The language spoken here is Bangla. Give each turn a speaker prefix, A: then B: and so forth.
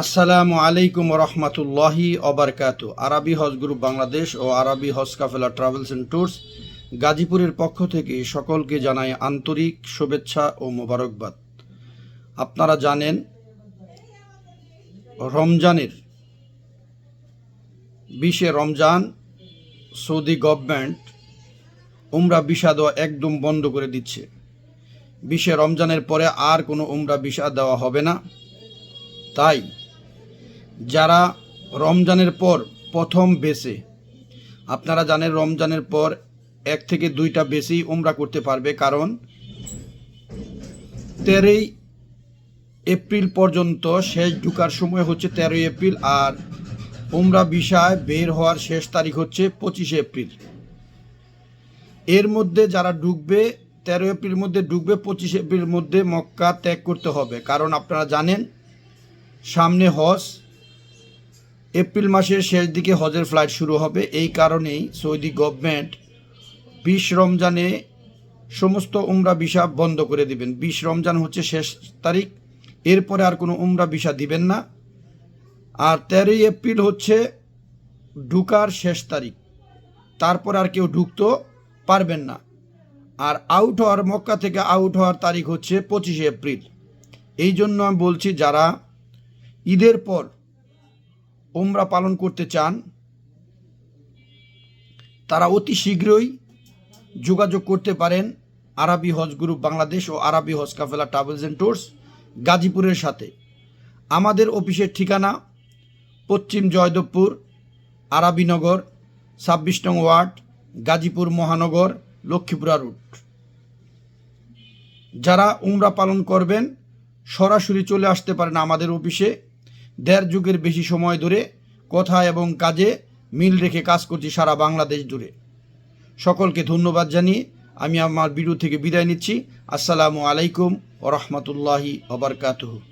A: আসসালামু আলাইকুম রহমতুল্লাহি অবরকাত আরবি হজ গ্রুপ বাংলাদেশ ও আরবি হজ কাফেলা ট্রাভেলস অ্যান্ড ট্যুরস গাজীপুরের পক্ষ থেকে সকলকে জানাই আন্তরিক শুভেচ্ছা ও মোবারকবাদ। আপনারা জানেন, রমজানের, বিশে রমজান সৌদি গভর্নমেন্ট উমরা ভিসা দেওয়া একদম বন্ধ করে দিচ্ছে। বিশে রমজানের পরে আর কোনো উমরা ভিসা দেওয়া হবে না। তাই যারা রমজানের পর প্রথম বেসে আপনারা জানেন রমজানের পর এক থেকে দুইটা বেশি উমরা করতে পারবে, কারণ তেরোই এপ্রিল পর্যন্ত শেষ ঢুকার সময় হচ্ছে তেরোই এপ্রিল আর উমরা বিষয় বের হওয়ার শেষ তারিখ হচ্ছে পঁচিশে এপ্রিল। এর মধ্যে যারা ঢুকবে তেরো এপ্রিল মধ্যে ঢুকবে, পঁচিশে এপ্রিল মধ্যে মক্কা ত্যাগ করতে হবে, কারণ আপনারা জানেন সামনে হজ এপ্রিল মাসের শেষ দিকে হজের ফ্লাইট শুরু হবে। এই কারণেই সৌদি গভর্নমেন্ট বিশ রমজানে সমস্ত উমরা ভিসা বন্ধ করে দিবেন। বিশ রমজান হচ্ছে শেষ তারিখ। এরপরে আর কোনো উমরা ভিসা দিবেন না। আর তেরোই এপ্রিল হচ্ছে ঢুকার শেষ তারিখ। তারপর আর কেউ ঢুকতে পারবেন না। আর আউট হওয়ার, মক্কা থেকে আউট হওয়ার তারিখ হচ্ছে পঁচিশে এপ্রিল। এই জন্য আমি বলছি, যারা ঈদের পর ওমরা পালন করতে চান, তারা অতি শীঘ্রই যোগাযোগ করতে পারেন আরবি হজ গ্রুপ বাংলাদেশ ও আরবি হজ কাফেলা ট্রাভেলস অ্যান্ড ট্যুরস গাজীপুরের সাথে। আমাদের অফিসের ঠিকানা পশ্চিম জয়দেবপুর আরবিনগর ছাব্বিশ নং ওয়ার্ড, গাজীপুর মহানগর, লক্ষ্মীপুরা রুট। যারা উমরা পালন করবেন, সরাসরি চলে আসতে পারেন আমাদের অফিসে। দেড় যুগের বেশি সময় ধরে কথা এবং কাজে মিল রেখে কাজ করছি সারা বাংলাদেশ জুড়ে। সকলকে ধন্যবাদ জানিয়ে আমি আমার ভিডিও থেকে বিদায় নিচ্ছি। আসসালামু আলাইকুম ও রহমতুল্লাহি ওবরকাতুহু